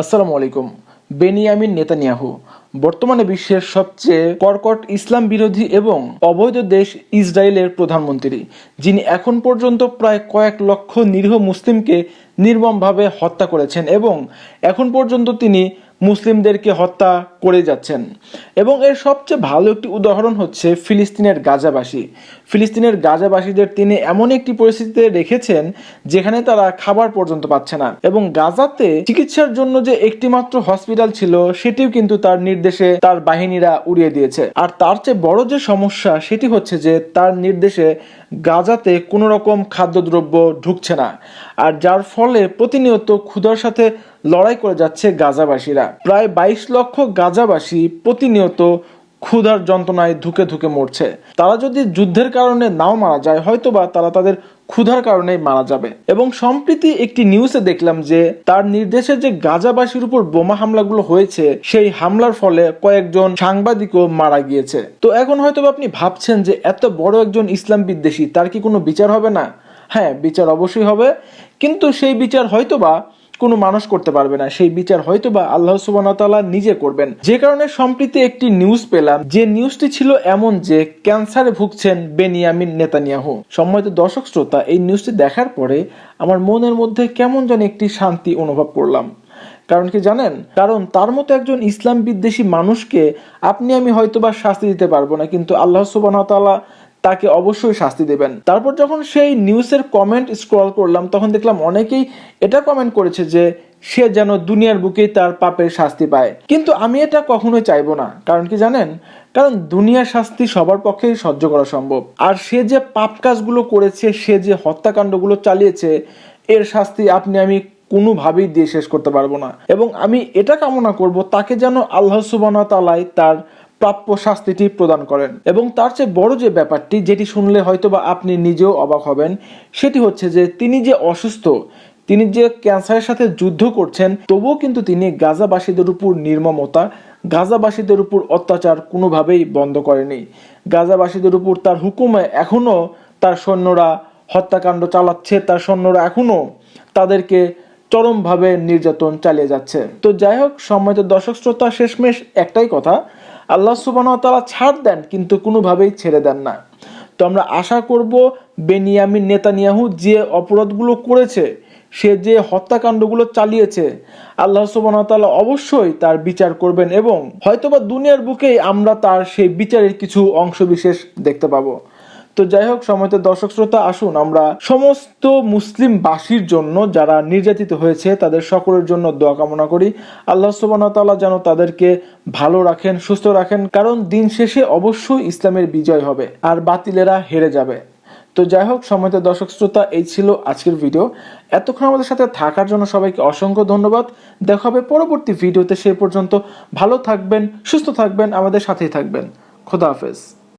আসসালামু আলাইকুম। Benjamin Netanyahu, বর্তমানে বিশ্বের সবচেয়ে কর্কট ইসলাম বিরোধী এবং অবৈধ দেশ ইসরায়েলের প্রধানমন্ত্রী, যিনি এখন পর্যন্ত প্রায় কয়েক লক্ষ নিরীহ মুসলিমকে নির্মমভাবে হত্যা করেছেন এবং এখন পর্যন্ত তিনি মুসলিমদেরকে হত্যা করে যাচ্ছেন। এবং এর সবচেয়ে ভালো একটি উদাহরণ হচ্ছে ফিলিস্তিনের গাজাবাসী। ফিলিস্তিনের গাজাবাসীদের তিনি এমন একটি পরিস্থিতিতে রেখেছেন যেখানে তারা খাবার পর্যন্ত পাচ্ছে না। এবং গাজাতে চিকিৎসার জন্য যে একটিমাত্র হসপিটাল ছিল, সেটিও কিন্তু তার নির্দেশে তার বাহিনীরা উড়িয়ে দিয়েছে। আর তার চেয়ে বড় যে সমস্যা, সেটি হচ্ছে যে তার নির্দেশে গাজাতে কোনো রকম খাদ্যদ্রব্য ঢুকছে না। আর যার ফলে প্রতিনিয়ত ক্ষুধার সাথে লড়াই করে যাচ্ছে গাজাবাসীরা। প্রায় বাইশ লক্ষ গাজাবাসী প্রতিনিয়ত ক্ষুধার যন্ত্রণায় ধুকে ধুকে মরছে। তারা যদি যুদ্ধের কারণে নাও মারা যায়, হয়তোবা তারা তাদের ক্ষুধার কারণেই মারা যাবে। এবং সম্প্রতি একটি নিউজে দেখলাম যে, তার নির্দেশে যে গাজাবাসীর উপর বোমা হামলাগুলো হয়েছে, সেই হামলার ফলে কয়েকজন সাংবাদিকও মারা গিয়েছে। তো এখন হয়তো আপনি ভাবছেন যে, এত বড় একজন ইসলাম বিদ্বেষী, তার কি কোনো বিচার হবে না? হ্যাঁ বিচার অবশ্যই হবে। কিন্তু সেই বিচার হয়তোবা কোনো মানুষ করতে পারবে না। সেই বিচার হয়তো বা আল্লাহ সুবাহতাল্লাহ নিজে করবেন। যে কারণে সম্প্রতি একটি নিউজ পেলাম। যে নিউজটি ছিল এমন যে ক্যান্সারে ভুগছেন বেনিয়ামিন নেতানিয়াহু। সম্মানিত দর্শক শ্রোতা, এই নিউজটি দেখার পরে আমার মনের মধ্যে কেমন যেন একটি শান্তি অনুভব করলাম। কারণ কি জানেন? কারণ তার মতো একজন ইসলাম বিদ্বেষী মানুষকে আপনি আমি হয়তোবা শাস্তি দিতে পারব না, কিন্তু আল্লাহ সুবাহতাল্লাহ তাকে অবশ্যই শাস্তি দেবেন। তারপর যখন সেই নিউজের কমেন্ট স্ক্রল করলাম, তখন দেখলাম অনেকেই এটা কমেন্ট করেছে যে, সে যেন দুনিয়ার বুকেই তার পাপের শাস্তি পায়। কিন্তু আমি এটা কখনোই চাইব না। কারণ কি জানেন? কারণ দুনিয়ার শাস্তি সবার পক্ষেই সহ্য করা সম্ভব। আর সে যে পাপ কাজগুলো করেছে, সে যে হত্যাকাণ্ডগুলো চালিয়েছে, এর শাস্তি আপনি আমি কোনোভাবেই দিয়ে শেষ করতে পারব না। এবং আমি এটা কামনা করব, তাকে যেন আল্লাহ সুবান তালাই তার প্রাপ্য শাস্তিটি প্রদান করেন। এবং তার চেয়ে বড় যে ব্যাপারটি, যেটি শুনলে হয়তোবা আপনি নিজেও অবাক হবেন, সেটি হচ্ছে যে তিনি যে অসুস্থ, তিনি যে ক্যান্সারের সাথে যুদ্ধ করছেন, তবুও কিন্তু তিনি গাজাবাসীদের উপর নির্মমতা, গাজাবাসীদের উপর অত্যাচার কোনোভাবেই বন্ধ করেনি। গাজাবাসীদের উপর তার হুকুমে এখনও তার সৈন্যরা হত্যাকাণ্ড চালাচ্ছে, তার সৈন্যরা এখনও তাদেরকে চরমভাবে নির্যাতন চালিয়ে যাচ্ছে। তো যাই হোক, সম্মানিত দর্শক শ্রোতা শেষমেশ একটাই কথা আল্লাহ সুবাহ তারা ছাড় দেন, কিন্তু কোনোভাবেই ছেড়ে দেন না। তো আমরা আশা করব বেনিয়ামিন নেতানিয়াহু যে অপরাধগুলো করেছে, সে যে হত্যাকাণ্ডগুলো চালিয়েছে, আল্লাহ সুবাহতাল্লাহ অবশ্যই তার বিচার করবেন এবং হয়তোবা দুনিয়ার বুকেই আমরা তার সেই বিচারের কিছু অংশবিশেষ দেখতে পাবো। তো যাই হোক, সময়ত দর্শক শ্রোতা আসুন, আমরা সমস্ত মুসলিম বাসীর জন্য যারা নির্যাতিত হয়েছে, তাদের সকলের জন্য দোয়া কামনা করি। আল্লাহ সুবাহ তাআলা যেন তাদেরকে ভালো রাখেন, সুস্থ রাখেন, কারণ দিন শেষে অবশ্যই ইসলামের বিজয় হবে আর বাতিলেরা হেরে যাবে। তো যাই হোক, সময়ত দর্শক শ্রোতা, এই ছিল আজকের ভিডিও। এতক্ষণ আমাদের সাথে থাকার জন্য সবাইকে অসংখ্য ধন্যবাদ। দেখা হবে পরবর্তী ভিডিওতে, সে পর্যন্ত ভালো থাকবেন, সুস্থ থাকবেন, আমাদের সাথেই থাকবেন। খোদা হাফেজ।